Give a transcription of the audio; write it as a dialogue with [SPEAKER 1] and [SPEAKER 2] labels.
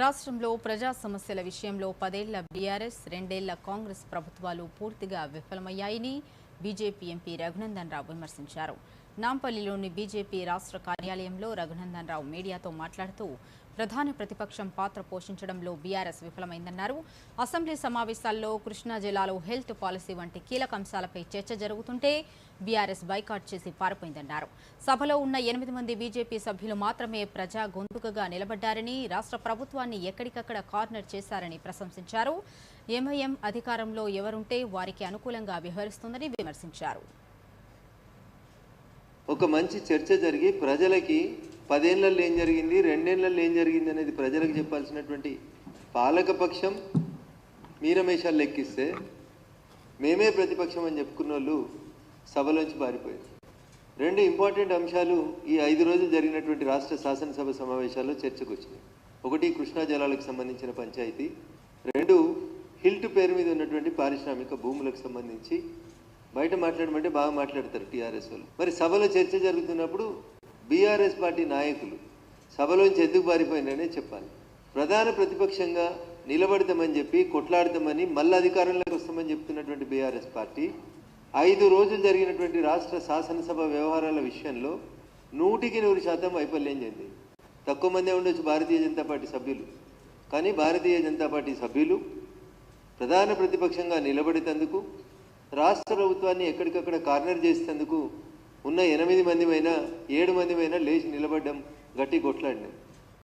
[SPEAKER 1] రాష్ట్రంలో ప్రజా సమస్యల విషయంలో పదేళ్ళ బీఆర్ఎస్ రెండేళ్ళ కాంగ్రెస్ ప్రభుత్వాలు పూర్తిగా విఫలమయ్యాయని బీజేపీ ఎంపీ రఘునందన్ రావు విమర్శించారు. నాంపల్లిలోని బీజేపీ రాష్ట్ర కార్యాలయంలో రఘునందన్ రావు మీడియాతో మాట్లాడుతూ ప్రధాన ప్రతిపక్షం పాత్ర పోషించడంలో బీఆర్ఎస్ విఫలమైందన్నారు. అసెంబ్లీ సమావేశాల్లో కృష్ణా జిల్లాలో హెల్త్ పాలసీ వంటి కీలక అంశాలపై చర్చ జరుగుతుంటే బీఆర్ఎస్ బైకాట్ చేసి పారిపోయిందన్నారు. సభలో ఉన్న ఎనిమిది మంది బీజేపీ సభ్యులు మాత్రమే ప్రజా గొంతుకగా నిలబడ్డారని రాష్ట్ర ప్రభుత్వాన్ని ఎక్కడికక్కడ కార్నర్ చేశారని ప్రశంసించారు. ఎంఐఎం అధికారంలో ఎవరుంటే వారికి అనుకూలంగా వ్యవహరిస్తుందని విమర్శించారు.
[SPEAKER 2] ఒక మంచి చర్చ జరిగి ప్రజలకి పదేళ్ళలో ఏం జరిగింది రెండేళ్ళలో ఏం జరిగింది అనేది ప్రజలకు చెప్పాల్సినటువంటి పాలకపక్షం మీరమేషాలు లెక్కిస్తే మేమే ప్రతిపక్షం అని చెప్పుకున్న వాళ్ళు సభలోంచి పారిపోయారు. రెండు ఇంపార్టెంట్ అంశాలు ఈ ఐదు రోజులు జరిగినటువంటి రాష్ట్ర శాసనసభ సమావేశాల్లో చర్చకు వచ్చినాయి ఒకటి కృష్ణా జలాలకు సంబంధించిన పంచాయతీ రెండు హిల్ట్ పేరు మీద ఉన్నటువంటి పారిశ్రామిక భూములకు సంబంధించి బయట మాట్లాడమంటే బాగా మాట్లాడతారు టీఆర్ఎస్ వాళ్ళు. మరి సభలో చర్చ జరుగుతున్నప్పుడు బీఆర్ఎస్ పార్టీ నాయకులు సభలోంచి ఎందుకు పారిపోయిననే చెప్పాలి. ప్రధాన ప్రతిపక్షంగా నిలబడతామని చెప్పి కొట్లాడతామని మళ్ళీ అధికారంలోకి వస్తామని చెప్తున్నటువంటి బీఆర్ఎస్ పార్టీ ఐదు రోజులు జరిగినటువంటి రాష్ట్ర శాసనసభ వ్యవహారాల విషయంలో నూటికి నూరు శాతం వైఫల్యం చెందింది. తక్కువ మందే ఉండొచ్చు భారతీయ జనతా పార్టీ సభ్యులు. కానీ భారతీయ జనతా పార్టీ సభ్యులు ప్రధాన ప్రతిపక్షంగా నిలబడేటందుకు రాష్ట్ర ప్రభుత్వాన్ని ఎక్కడికక్కడ కార్నర్ చేసేందుకు ఉన్న ఎనిమిది మందిమైనా ఏడు మందిమైనా లేచి నిలబడ్డం గట్టి కొట్లాడినాం